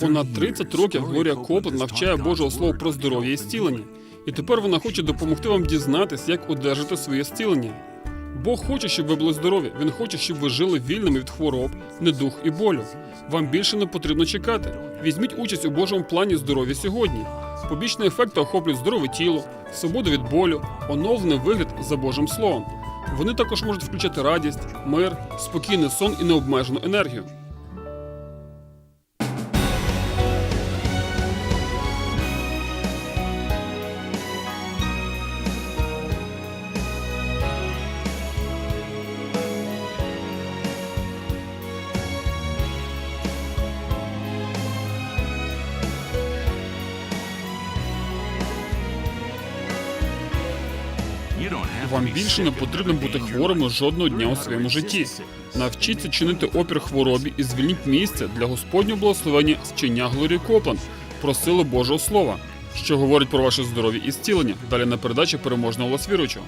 Понад 30 років Глорія Копланд навчає Божого Слова про здоров'я і зцілення. І тепер вона хоче допомогти вам дізнатись, як одержати своє зцілення. Бог хоче, щоб ви були здорові. Він хоче, щоб ви жили вільними від хвороб, недух і болю. Вам більше не потрібно чекати. Візьміть участь у Божому плані здоров'я сьогодні. Побічні ефекти охоплюють здорове тіло, свободу від болю, оновлений вигляд за Божим Словом. Вони також можуть включати радість, мир, спокійний сон і необмежену енергію. Більше не потрібно бути хворими жодного дня у своєму житті. Навчіться чинити опір хворобі і звільніть місце для Господнього благословення вчення Глорії Копланд про силу Божого Слова, що говорить про ваше здоров'я і зцілення. Далі на передачі переможного голос віруючого.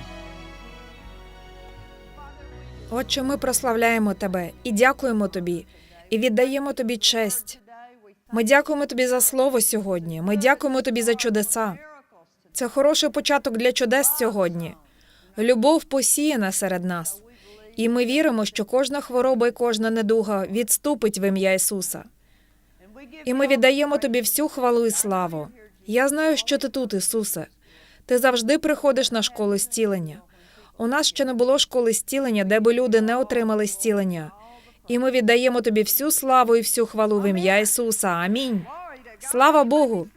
Отче, ми прославляємо тебе і дякуємо тобі, і віддаємо тобі честь. Ми дякуємо тобі за слово сьогодні. Ми дякуємо тобі за чудеса. Це хороший початок для чудес сьогодні. Любов посіяна серед нас. І ми віримо, що кожна хвороба і кожна недуга відступить в ім'я Ісуса. І ми віддаємо тобі всю хвалу і славу. Я знаю, що ти тут, Ісусе. Ти завжди приходиш на школу зцілення. У нас ще не було школи зцілення, де би люди не отримали зцілення. І ми віддаємо тобі всю славу і всю хвалу в ім'я Ісуса. Амінь. Слава Богу.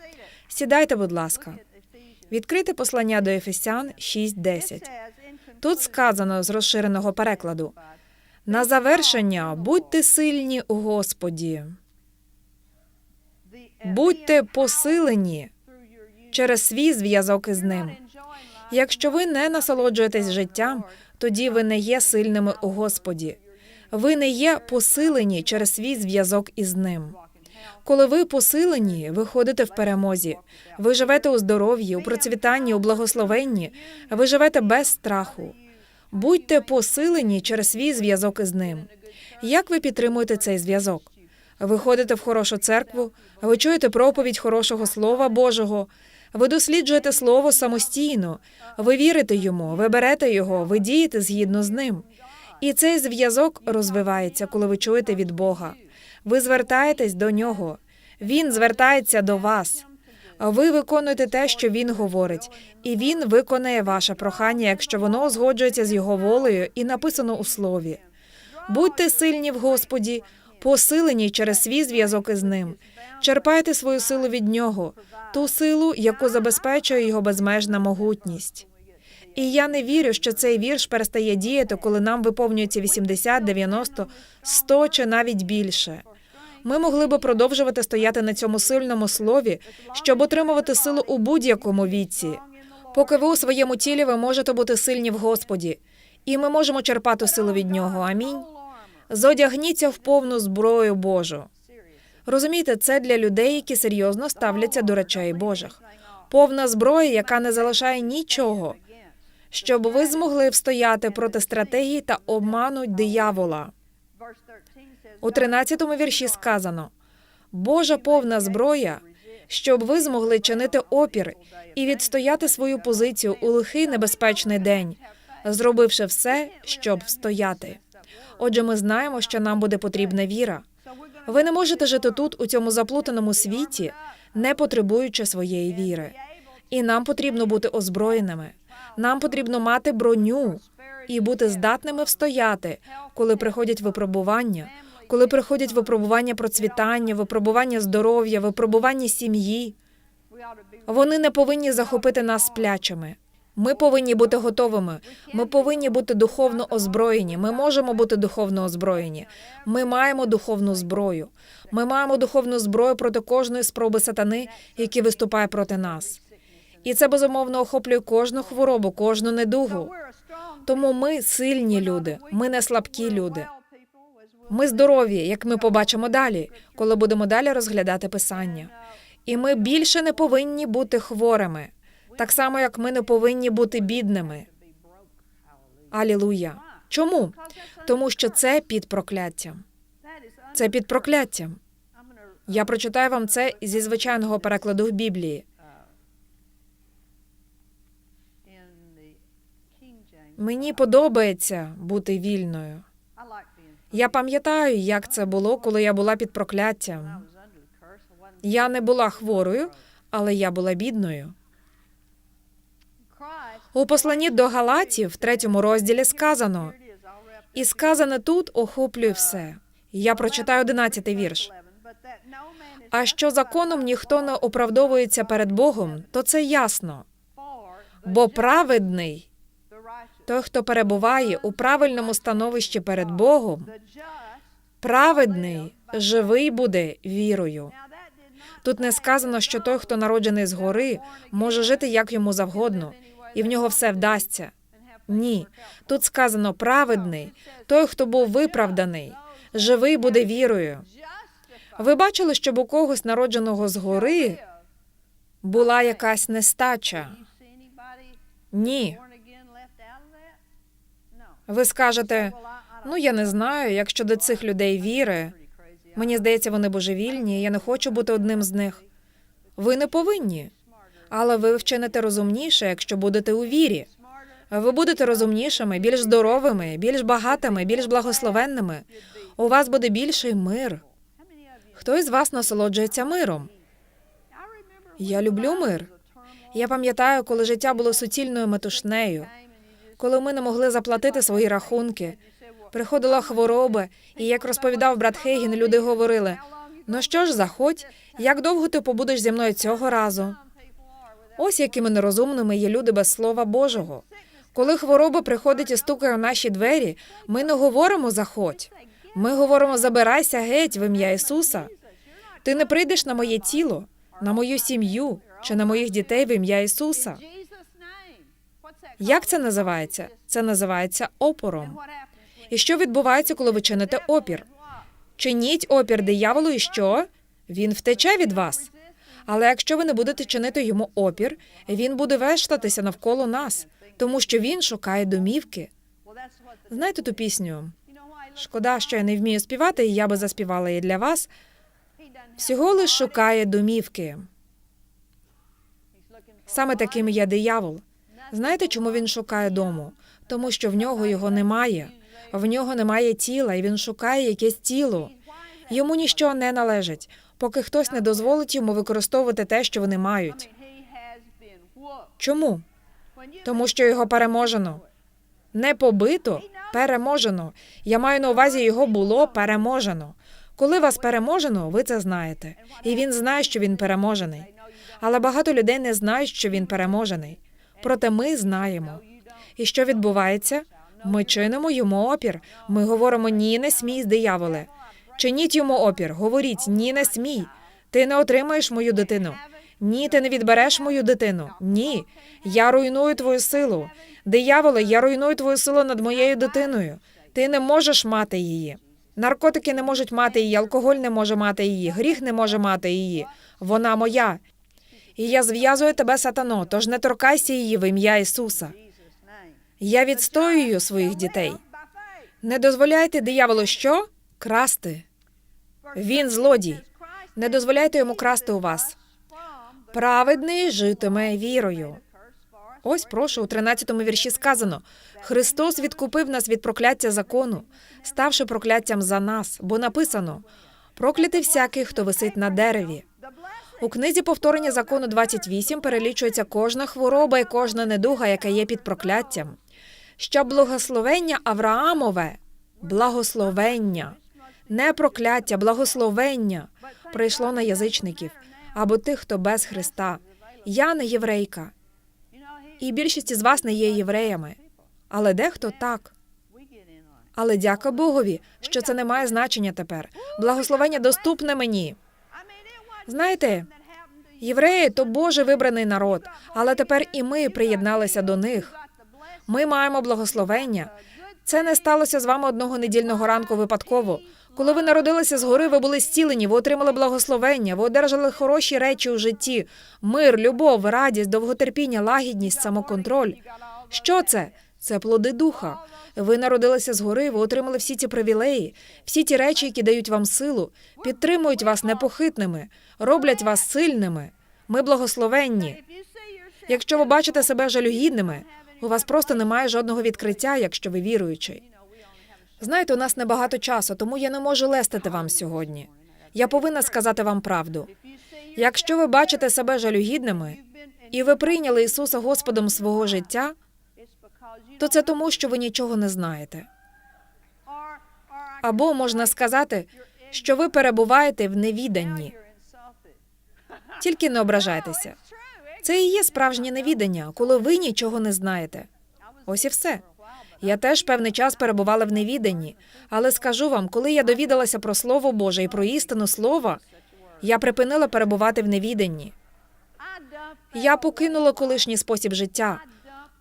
Сідайте, будь ласка. Відкрите послання до Ефесян 6.10. Тут сказано з розширеного перекладу: на завершення будьте сильні у Господі, будьте посилені через свій зв'язок із ним. Якщо ви не насолоджуєтесь життям, тоді ви не є сильними у Господі. Ви не є посилені через свій зв'язок із ним. Коли ви посилені, ви ходите в перемозі. Ви живете у здоров'ї, у процвітанні, у благословенні. Ви живете без страху. Будьте посилені через свій зв'язок із ним. Як ви підтримуєте цей зв'язок? Ви ходите в хорошу церкву, ви чуєте проповідь хорошого слова Божого. Ви досліджуєте слово самостійно, ви вірите йому, ви берете його, ви дієте згідно з ним. І цей зв'язок розвивається, коли ви чуєте від Бога. Ви звертаєтесь до нього, він звертається до вас. Ви виконуєте те, що він говорить, і він виконає ваше прохання, якщо воно узгоджується з його волею і написано у слові. Будьте сильні в Господі, посилені через свій зв'язок із ним. Черпайте свою силу від нього, ту силу, яку забезпечує його безмежна могутність. І я не вірю, що цей вірш перестає діяти, коли нам виповнюється 80, 90, 100 чи навіть більше. Ми могли би продовжувати стояти на цьому сильному слові, щоб отримувати силу у будь-якому віці. Поки ви у своєму тілі ви можете бути сильні в Господі, і ми можемо черпати силу від нього. Амінь. Зодягніться в повну зброю Божу. Розумієте, це для людей, які серйозно ставляться до речей Божих. Повна зброя, яка не залишає нічого, щоб ви змогли встояти проти стратегії та обману диявола. У 13-му вірші сказано: Божа повна зброя, щоб ви змогли чинити опір і відстояти свою позицію у лихий небезпечний день, зробивши все, щоб встояти. Отже, ми знаємо, що нам буде потрібна віра. Ви не можете жити тут, у цьому заплутаному світі, не потребуючи своєї віри. І нам потрібно бути озброєними. Нам потрібно мати броню і бути здатними встояти, коли приходять випробування, коли приходять випробування процвітання, випробування здоров'я, випробування сім'ї. Вони не повинні захопити нас сплячими. Ми повинні бути готовими. Ми повинні бути духовно озброєні. Ми можемо бути духовно озброєні. Ми маємо духовну зброю. Ми маємо духовну зброю проти кожної спроби сатани, який виступає проти нас. І це безумовно охоплює кожну хворобу, кожну недугу. Тому ми сильні люди, ми не слабкі люди. Ми здорові, як ми побачимо далі, коли будемо далі розглядати писання. І ми більше не повинні бути хворими, так само як ми не повинні бути бідними. Алілуя. Чому? Тому що це під прокляттям. Це під прокляттям. Я прочитаю вам це зі звичайного перекладу в Біблії. Мені подобається бути вільною. Я пам'ятаю, як це було, коли я була під прокляттям. Я не була хворою, але я була бідною. У посланні до Галатів, в третьому розділі сказано, і сказане тут охоплює все. Я прочитаю одинадцятий вірш. А що законом ніхто не оправдовується перед Богом, то це ясно. Бо праведний, той, хто перебуває у правильному становищі перед Богом, праведний, живий буде вірою. Тут не сказано, що той, хто народжений згори, може жити як йому завгодно, і в нього все вдасться. Ні, тут сказано праведний, той, хто був виправданий, живий буде вірою. Ви бачили, щоб у когось народженого згори була якась нестача? Ні. Ви скажете, ну я не знаю, як щодо цих людей віри. Мені здається, вони божевільні, я не хочу бути одним з них. Ви не повинні, але ви вчините розумніше, якщо будете у вірі. Ви будете розумнішими, більш здоровими, більш багатими, більш благословенними. У вас буде більший мир. Хто із вас насолоджується миром? Я люблю мир. Я пам'ятаю, коли життя було суцільною метушнею, коли ми не могли заплатити свої рахунки. Приходила хвороба, і як розповідав брат Хейгін, люди говорили: ну що ж, заходь, як довго ти побудеш зі мною цього разу? Ось якими нерозумними є люди без слова Божого. Коли хвороба приходить і стукає у наші двері, ми не говоримо заходь. Ми говоримо забирайся геть в ім'я Ісуса. Ти не прийдеш на моє тіло, на мою сім'ю чи на моїх дітей в ім'я Ісуса. Як це називається? Це називається опором. І що відбувається, коли ви чините опір? Чиніть опір дияволу, і що? Він втече від вас. Але якщо ви не будете чинити йому опір, він буде вештатися навколо нас, тому що він шукає домівки. Знаєте ту пісню? Шкода, що я не вмію співати, і я би заспівала її для вас. Всього лиш шукає домівки. Саме таким є диявол. Знаєте, чому він шукає дому? Тому що в нього його немає. В нього немає тіла, і він шукає якесь тіло. Йому ніщо не належить, поки хтось не дозволить йому використовувати те, що вони мають. Чому? Тому що його переможено. Не побито, переможено. Я маю на увазі, його було переможено. Коли вас переможено, ви це знаєте. І він знає, що він переможений. Але багато людей не знають, що він переможений. Проте ми знаємо. І що відбувається? Ми чинимо йому опір. Ми говоримо ні, не смій, дияволе. Чиніть йому опір. Говоріть ні, не смій. Ти не отримаєш мою дитину. Ні, ти не відбереш мою дитину. Ні. Я руйную твою силу. Дияволе, я руйную твою силу над моєю дитиною. Ти не можеш мати її. Наркотики не можуть мати її, алкоголь не може мати її, гріх не може мати її. Вона моя. І я зв'язую тебе, сатано, тож не торкайся її в ім'я Ісуса. Я відстоюю своїх дітей. Не дозволяйте дияволу що? Красти. Він злодій. Не дозволяйте йому красти у вас. Праведний житиме вірою. Ось прошу, у 13-му вірші сказано: Христос відкупив нас від прокляття закону, ставши прокляттям за нас, бо написано: проклятий всякий, хто висить на дереві. У книзі повторення закону 28 перелічується кожна хвороба і кожна недуга, яка є під прокляттям. Щоб благословення Авраамове, благословення, не прокляття, благословення прийшло на язичників або тих, хто без Христа. Я не єврейка, і більшість із вас не є євреями, але дехто так. Але дяка Богові, що це не має значення тепер. Благословення доступне мені. Знаєте, євреї то Боже вибраний народ, але тепер і ми приєдналися до них. Ми маємо благословення. Це не сталося з вами одного недільного ранку випадково. Коли ви народилися згори, ви були зцілені, ви отримали благословення, ви одержали хороші речі у житті: мир, любов, радість, довготерпіння, лагідність, самоконтроль. Що це? Це плоди духа. Ви народилися згори, ви отримали всі ці привілеї, всі ті речі, які дають вам силу, підтримують вас непохитними, роблять вас сильними. Ми благословенні. Якщо ви бачите себе жалюгідними, у вас просто немає жодного відкриття, якщо ви віруючий. Знаєте, у нас небагато часу, тому я не можу лестити вам сьогодні. Я повинна сказати вам правду. Якщо ви бачите себе жалюгідними і ви прийняли Ісуса Господом свого життя, то це тому, що ви нічого не знаєте. Або можна сказати, що ви перебуваєте в невіданні. Тільки не ображайтеся. Це і є справжнє невідання, коли ви нічого не знаєте. Ось і все. Я теж певний час перебувала в невіданні, але скажу вам, коли я довідалася про Слово Боже і про істину слова, я припинила перебувати в невіданні. Я покинула колишній спосіб життя,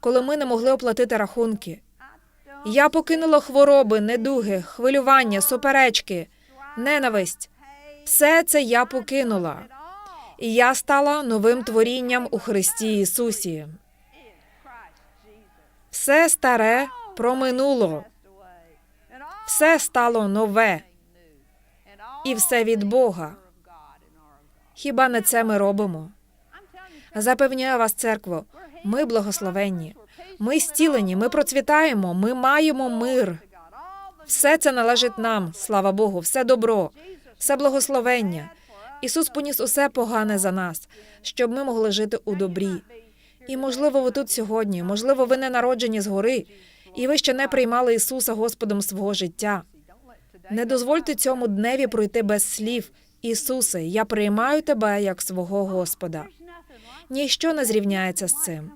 коли ми не могли оплатити рахунки. Я покинула хвороби, недуги, хвилювання, суперечки, ненависть. Все це я покинула. І я стала новим творінням у Христі Ісусі. Все старе проминуло, все стало нове, і все від Бога. Хіба не це ми робимо? Запевняю вас, церкво, ми благословенні. Ми зцілені, ми процвітаємо, ми маємо мир. Все це належить нам, слава Богу, все добро, все благословення. Ісус поніс усе погане за нас, щоб ми могли жити у добрі. І можливо, ви тут сьогодні, можливо, ви не народжені згори, і ви ще не приймали Ісуса Господом свого життя. Не дозвольте цьому дневі пройти без слів. Ісусе, я приймаю тебе як свого Господа. Ніщо не зрівняється з цим.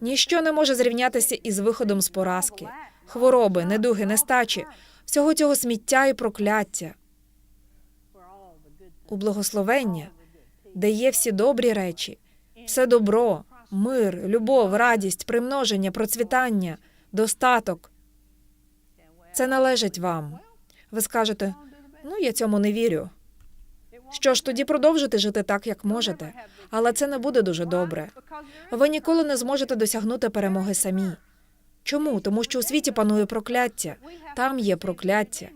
Ніщо не може зрівнятися із виходом з поразки, хвороби, недуги, нестачі, всього цього сміття і прокляття. У благословення, де є всі добрі речі, все добро, мир, любов, радість, примноження, процвітання, достаток. Це належить вам. Ви скажете, ну я цьому не вірю. Що ж, тоді продовжуйте жити так, як можете, але це не буде дуже добре. Ви ніколи не зможете досягнути перемоги самі. Чому? Тому що у світі панує прокляття. Там є прокляття.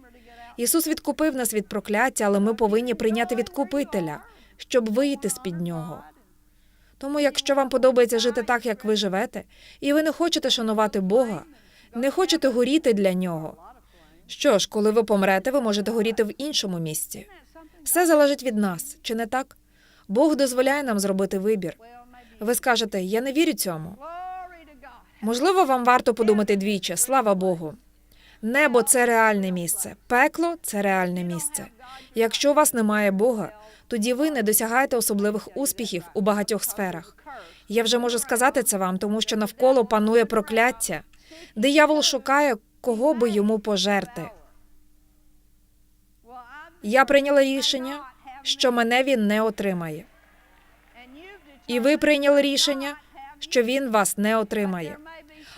Ісус відкупив нас від прокляття, але ми повинні прийняти відкупителя, щоб вийти з під нього. Тому, якщо вам подобається жити так, як ви живете, і ви не хочете шанувати Бога, не хочете горіти для нього. Що ж, коли ви помрете, ви можете горіти в іншому місці. Все залежить від нас, чи не так? Бог дозволяє нам зробити вибір. Ви скажете, я не вірю цьому. Можливо, вам варто подумати двічі, слава Богу. Небо це реальне місце, пекло це реальне місце. Якщо у вас немає Бога, тоді ви не досягаєте особливих успіхів у багатьох сферах. Я вже можу сказати це вам, тому що навколо панує прокляття. Диявол шукає, кого би йому пожерти. Я прийняла рішення, що мене він не отримає. І ви прийняли рішення, що він вас не отримає.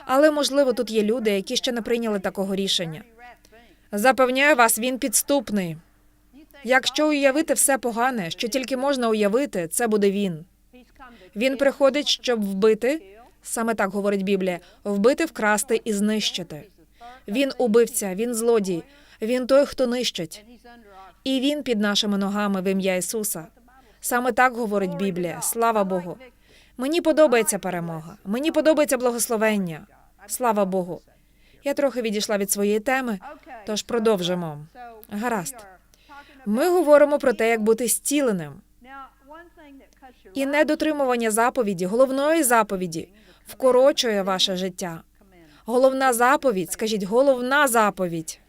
Але можливо, тут є люди, які ще не прийняли такого рішення. Запевняю вас, він підступний. Якщо уявити все погане, що тільки можна уявити, це буде він. Він приходить, щоб вбити, саме так говорить Біблія, вбити, вкрасти і знищити. Він убивця, він злодій, він той, хто нищить. І він під нашими ногами в ім'я Ісуса. Саме так говорить Біблія. Слава Богу. Мені подобається перемога. Мені подобається благословення. Слава Богу. Я трохи відійшла від своєї теми, тож продовжимо. Гаразд. Ми говоримо про те, як бути зціленим. І недотримування заповіді, головної заповіді, вкорочує ваше життя. Головна заповідь, скажіть, головна заповідь.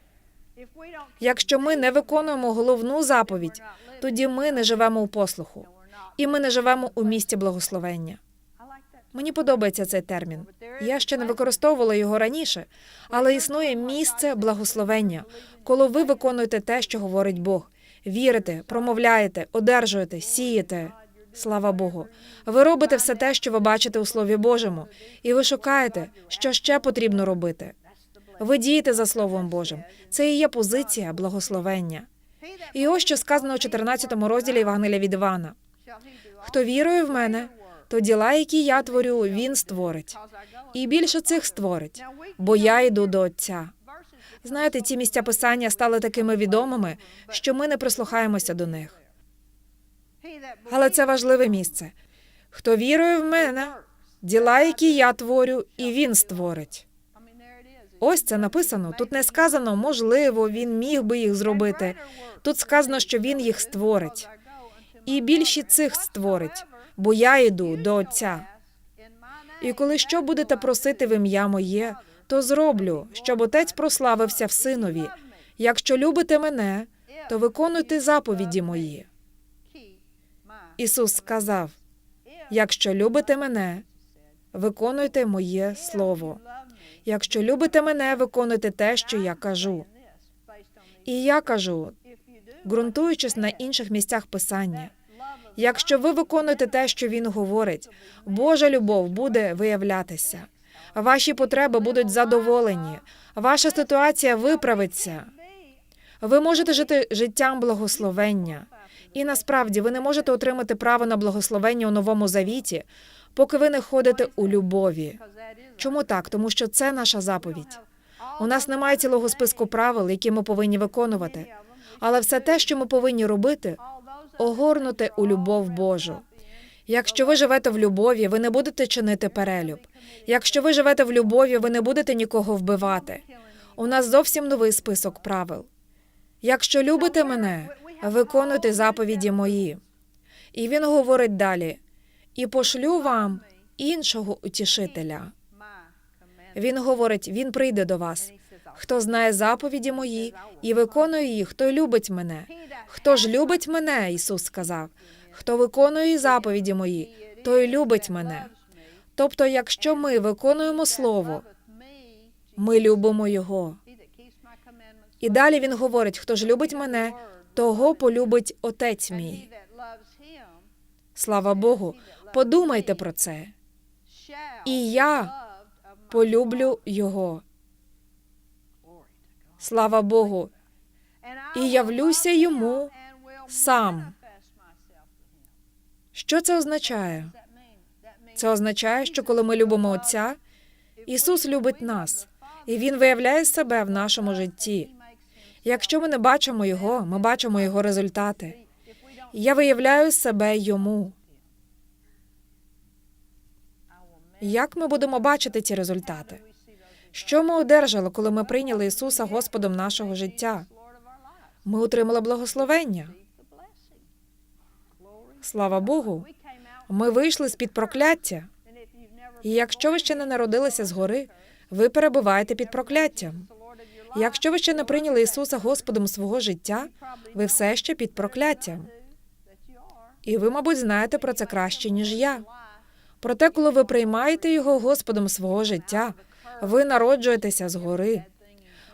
Якщо ми не виконуємо головну заповідь, тоді ми не живемо у послуху, і ми не живемо у місті благословення. Мені подобається цей термін. Я ще не використовувала його раніше, але існує місце благословення, коли ви виконуєте те, що говорить Бог. Вірите, промовляєте, одержуєте, сієте. Слава Богу. Ви робите все те, що ви бачите у Слові Божому, і ви шукаєте, що ще потрібно робити. Ви дієте за Словом Божим. Це і є позиція благословення. І ось що сказано у 14 розділі Євангелія від Івана. Хто вірує в мене, то діла, які я творю, він створить. і більше цих створить, бо я йду до Отця. Знаєте, ці місця писання стали такими відомими, що ми не прислухаємося до них. Але це важливе місце. Хто вірує в мене, діла, які я творю, і він створить. Ось це написано. Тут не сказано, можливо, він міг би їх зробити. Тут сказано, що він їх створить. І більші цих створить, бо я йду до Отця. І коли що будете просити в ім'я моє, то зроблю, щоб отець прославився в синові. Якщо любите мене, то виконуйте заповіді мої. Ісус сказав: якщо любите мене, виконуйте моє слово. Якщо любите мене, виконуйте те, що я кажу. І я кажу, ґрунтуючись на інших місцях писання. Якщо ви виконуєте те, що він говорить, Божа любов буде виявлятися. Ваші потреби будуть задоволені, ваша ситуація виправиться. Ви можете жити життям благословення. І насправді ви не можете отримати право на благословення у новому завіті, поки ви не ходите у любові. Чому так? Тому що це наша заповідь. У нас немає цілого списку правил, які ми повинні виконувати. Але все те, що ми повинні робити, огорнути у любов Божу. Якщо ви живете в любові, ви не будете чинити перелюб. Якщо ви живете в любові, ви не будете нікого вбивати. У нас зовсім новий список правил. Якщо любите мене, виконуйте заповіді мої. І він говорить далі: і пошлю вам іншого утішителя. Він говорить: Він прийде до вас. Хто знає заповіді мої і виконує їх, той любить мене. Хто ж любить мене, Ісус сказав, хто виконує заповіді мої, той любить мене. Тобто, якщо ми виконуємо слово, ми любимо Його. І далі він говорить: хто ж любить мене, того полюбить Отець мій. Слава Богу, подумайте про це. І я полюблю його. Слава Богу, і явлюся йому сам. що це означає? Це означає, що коли ми любимо Отця, Ісус любить нас, і Він виявляє себе в нашому житті. Якщо ми не бачимо Його, ми бачимо Його результати. Я виявляю себе йому. Як ми будемо бачити ці результати? Що ми одержали, коли ми прийняли Ісуса Господом нашого життя? Ми отримали благословення. Слава Богу. Ми вийшли з під прокляття. І якщо ви ще не народилися згори, ви перебуваєте під прокляттям. Якщо ви ще не прийняли Ісуса Господом свого життя, ви все ще під прокляттям. І ви, мабуть, знаєте про це краще, ніж я. Проте, коли ви приймаєте його Господом свого життя, ви народжуєтеся згори.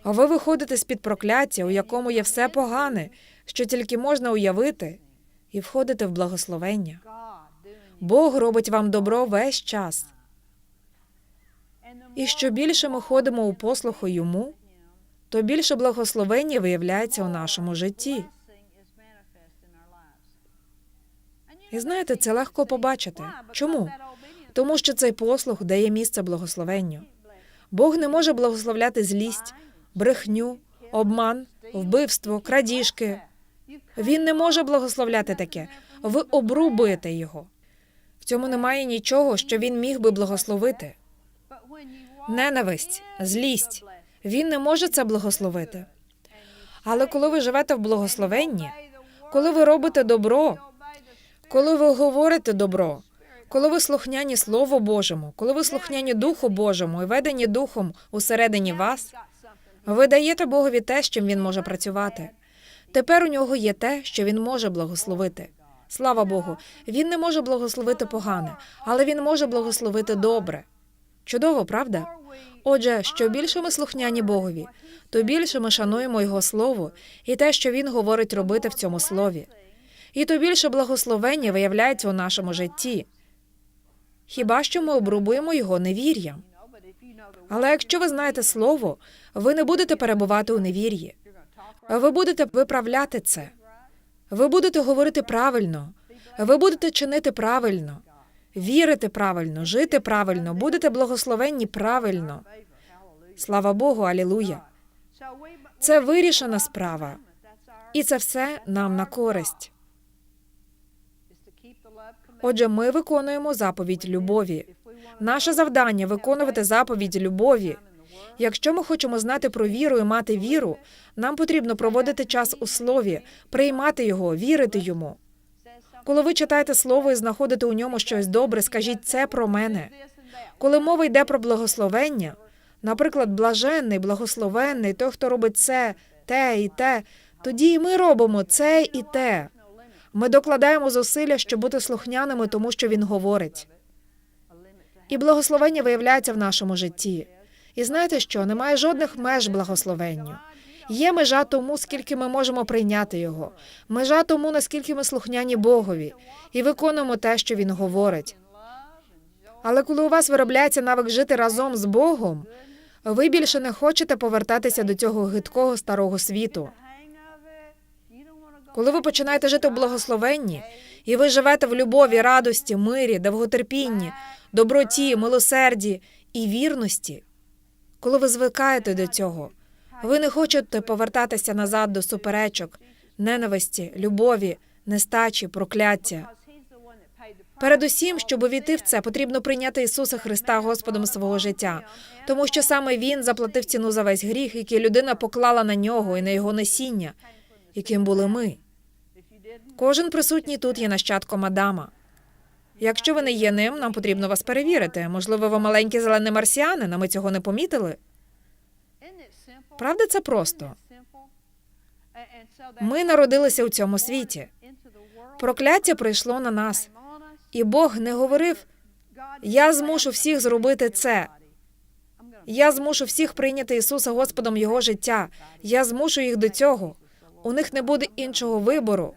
А ви виходите з під прокляття, у якому є все погане, що тільки можна уявити, і входите в благословення. Бог робить вам добро весь час. І що більше ми ходимо у послуху йому, то більше благословення виявляється у нашому житті. І знаєте, це легко побачити. Чому? Тому що цей послух дає місце благословенню. Бог не може благословляти злість, брехню, обман, вбивство, крадіжки. Він не може благословляти таке. Ви обрубуєте його. В цьому немає нічого, що він міг би благословити. Ненависть, злість. Він не може це благословити. Але коли ви живете в благословенні, коли ви робите добро, коли ви говорите добро, коли ви слухняні Слову Божому, коли ви слухняні Духу Божому і ведені Духом усередині вас, ви даєте Богові те, з чим він може працювати. Тепер у нього є те, що він може благословити. Слава Богу, він не може благословити погане, але він може благословити добре. Чудово, правда? Отже, що більше ми слухняні Богові, то більше ми шануємо Його Слово і те, що Він говорить робити в цьому слові. І то більше благословення виявляється у нашому житті. Хіба що ми обрубуємо його невір'ям? Але якщо ви знаєте слово, ви не будете перебувати у невір'ї. Ви будете виправляти це. Ви будете говорити правильно. Ви будете чинити правильно. вірити правильно, жити правильно, будете благословенні правильно. Слава Богу, алілуя. Це вирішена справа. І це все нам на користь. Отже, ми виконуємо заповідь любові. Наше завдання виконувати заповідь любові. Якщо ми хочемо знати про віру і мати віру, нам потрібно проводити час у слові, приймати його, вірити йому. Коли ви читаєте слово і знаходите у ньому щось добре, скажіть це про мене. Коли мова йде про благословення, наприклад, блаженний, благословенний, той, хто робить це, те і те, тоді і ми робимо це і те. Ми докладаємо зусилля, щоб бути слухняними, тому що він говорить. І благословення виявляється в нашому житті. І знаєте що? Немає жодних меж благословенню. Є межа тому, скільки ми можемо прийняти його, межа тому, наскільки ми слухняні Богові, і виконуємо те, що він говорить. Але коли у вас виробляється навик жити разом з Богом, ви більше не хочете повертатися до цього гидкого старого світу. Коли ви починаєте жити в благословенні, і ви живете в любові, радості, мирі, довготерпінні, доброті, милосерді і вірності, коли ви звикаєте до цього, ви не хочете повертатися назад до суперечок, ненависті, любові, нестачі, прокляття. Передусім, щоб увійти в це, потрібно прийняти Ісуса Христа Господом свого життя, тому що саме Він заплатив ціну за весь гріх, який людина поклала на нього і на його насіння, яким були ми. Кожен присутній тут є нащадком Адама. Якщо ви не є ним, нам потрібно вас перевірити. Можливо, ви маленький зелений марсіанин, а ми цього не помітили. Правда, це просто. Ми народилися у цьому світі. Прокляття прийшло на нас, і Бог не говорив: Я змушу всіх зробити це. Я змушу всіх прийняти Ісуса Господом його життя. Я змушу їх до цього. У них не буде іншого вибору.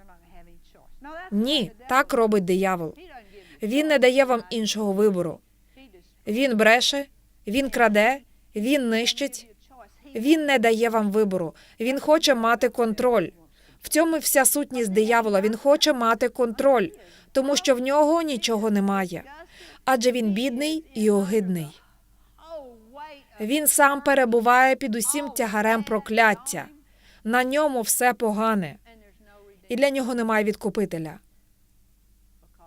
Ні, так робить диявол. Він не дає вам іншого вибору. Він бреше, він краде, він нищить. Він не дає вам вибору. Він хоче мати контроль. В цьому вся сутність диявола. Він хоче мати контроль, тому що в нього нічого немає. Адже він бідний і огидний. Він сам перебуває під усім тягарем прокляття. На ньому все погане, і для нього немає відкупителя,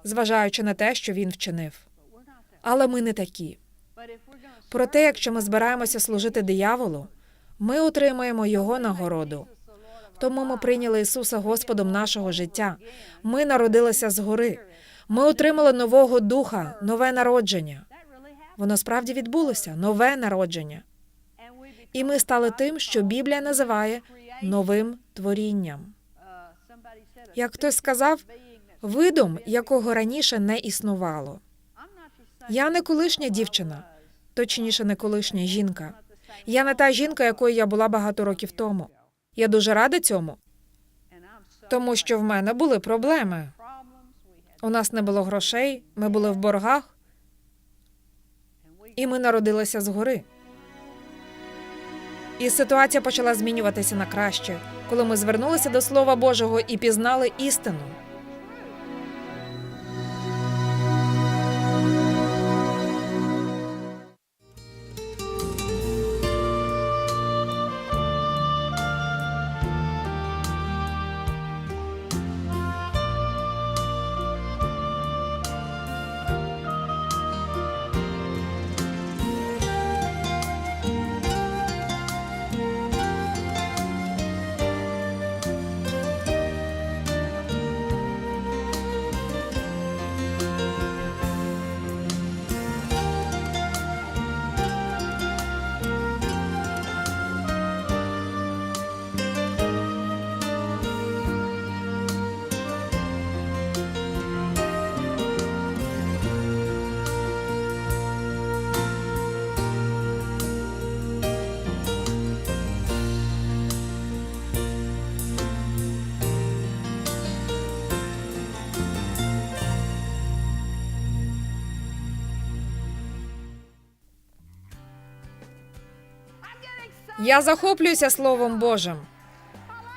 зважаючи на те, що він вчинив. Але ми не такі. Проте, якщо ми збираємося служити дияволу, ми отримаємо його нагороду. Тому ми прийняли Ісуса Господом нашого життя. Ми народилися згори. Ми отримали нового духа, нове народження. Воно справді відбулося нове народження. І ми стали тим, що Біблія називає новим творінням. Як хтось сказав, видом, якого раніше не існувало. Я не колишня дівчина, точніше, не колишня жінка. Я не та жінка, якою я була багато років тому. Я дуже рада цьому, тому що в мене були проблеми. У нас не було грошей, ми були в боргах, і ми народилися згори. І ситуація почала змінюватися на краще, коли ми звернулися до Слова Божого і пізнали істину. Я захоплююся Словом Божим.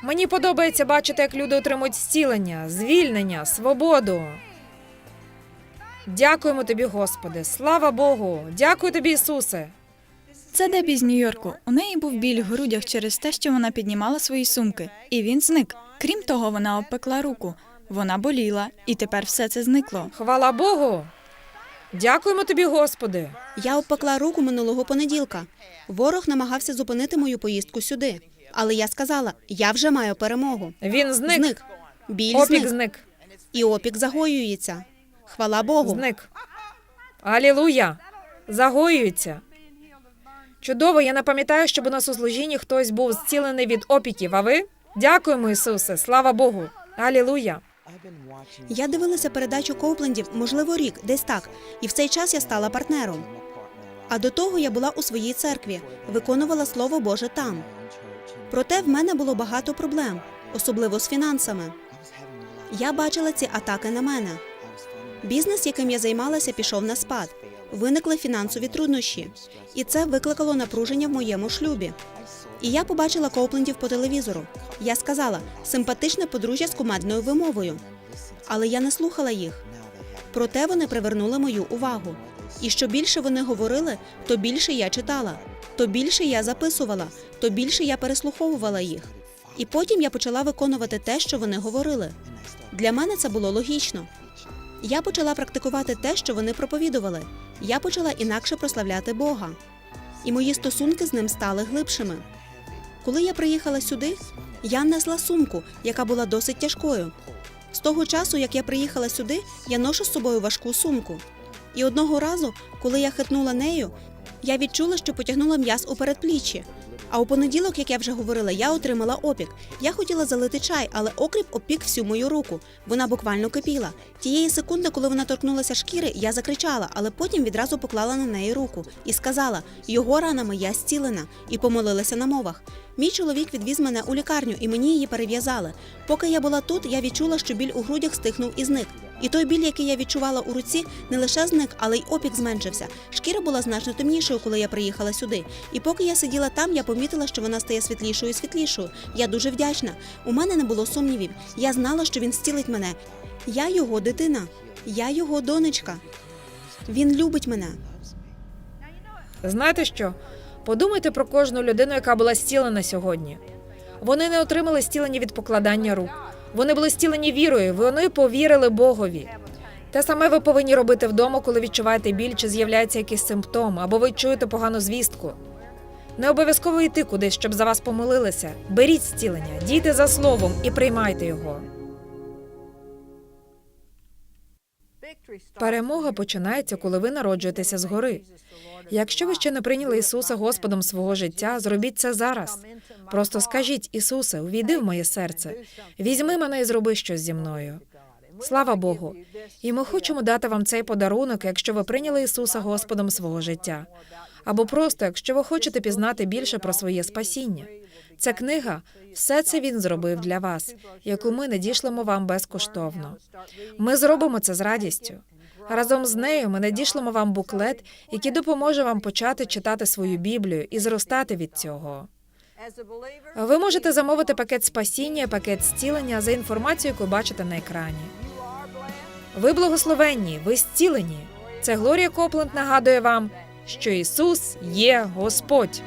Мені подобається бачити, як люди отримують зцілення, звільнення, свободу. Дякуємо тобі, Господи. Слава Богу. Дякую тобі, Ісусе. Це Дебі з Нью-Йорку. У неї був біль в грудях через те, що вона піднімала свої сумки, і він зник. Крім того, вона обпекла руку. Вона боліла, і тепер все це зникло. Хвала Богу. Дякуємо тобі, Господи. Я обпекла руку минулого понеділка. Ворог намагався зупинити мою поїздку сюди. Але я сказала, я вже маю перемогу. Він зник. Зник. Біль Опік зник. зник. І опік загоюється. Хвала Богу. Зник. Алілуя. Загоюється. Чудово, я не пам'ятаю, щоб у нас у служінні хтось був зцілений від опіків, а ви? Дякуємо, Ісусе. Слава Богу. Алілуя. Я дивилася передачу Коуплендів, можливо, рік, десь так. І в цей час я стала партнером. А до того я була у своїй церкві, виконувала Слово Боже там. Проте в мене було багато проблем, особливо з фінансами. Я бачила ці атаки на мене. Бізнес, яким я займалася, пішов на спад. Виникли фінансові труднощі, і це викликало напруження в моєму шлюбі. І я побачила Коуплендів по телевізору. Я сказала симпатичне подружжя з кумедною вимовою. Але я не слухала їх. Проте вони привернули мою увагу. І що більше вони говорили, то більше я читала, то більше я записувала, то більше я переслуховувала їх. І потім я почала виконувати те, що вони говорили. Для мене це було логічно. Я почала практикувати те, що вони проповідували. Я почала інакше прославляти Бога. І мої стосунки з ним стали глибшими. Коли я приїхала сюди, я несла сумку, яка була досить тяжкою. З того часу, як я приїхала сюди, я ношу з собою важку сумку. І одного разу, коли я хитнула нею, я відчула, що потягнула м'яз у передпліччі. А у понеділок, як я вже говорила, я отримала опік. Я хотіла залити чай, але окріп опік всю мою руку. Вона буквально кипіла. Тієї секунди, коли вона торкнулася шкіри, я закричала, але потім відразу поклала на неї руку і сказала: його ранами я зцілена, і помолилася на мовах. Мій чоловік відвіз мене у лікарню, і мені її перев'язали. Поки я була тут, я відчула, що біль у грудях стихнув і зник. І той біль, який я відчувала у руці, не лише зник, але й опік зменшився. Шкіра була значно темнішою, коли я приїхала сюди. І поки я сиділа там, я помітила, що вона стає світлішою і світлішою. Я дуже вдячна. У мене не було сумнівів. Я знала, що він зцілить мене. Я його дитина, я його донечка. Він любить мене. Знаєте що? Подумайте про кожну людину, яка була зцілена сьогодні. Вони не отримали зцілення від покладання рук. Вони були зцілені вірою, вони повірили Богові. Те саме ви повинні робити вдома, коли відчуваєте біль чи з'являється якийсь симптом, або ви чуєте погану звістку. Не обов'язково йти кудись, щоб за вас помолилися. Беріть зцілення, дійте за словом і приймайте його. Перемога починається, коли ви народжуєтеся згори. Якщо ви ще не прийняли Ісуса Господом свого життя, зробіть це зараз. Просто скажіть, Ісусе, увійди в моє серце, візьми мене і зроби щось зі мною. Слава Богу! І ми хочемо дати вам цей подарунок, якщо ви прийняли Ісуса Господом свого життя. Або просто, якщо ви хочете пізнати більше про своє спасіння. Ця книга все це він зробив для вас, яку ми надішлемо вам безкоштовно. Ми зробимо це з радістю. Разом з нею ми надішлемо вам буклет, який допоможе вам почати читати свою Біблію і зростати від цього. Ви можете замовити пакет спасіння, пакет зцілення за інформацією, яку бачите на екрані. Ви благословенні, ви зцілені. Це Глорія Копленд нагадує вам, що Ісус є Господь.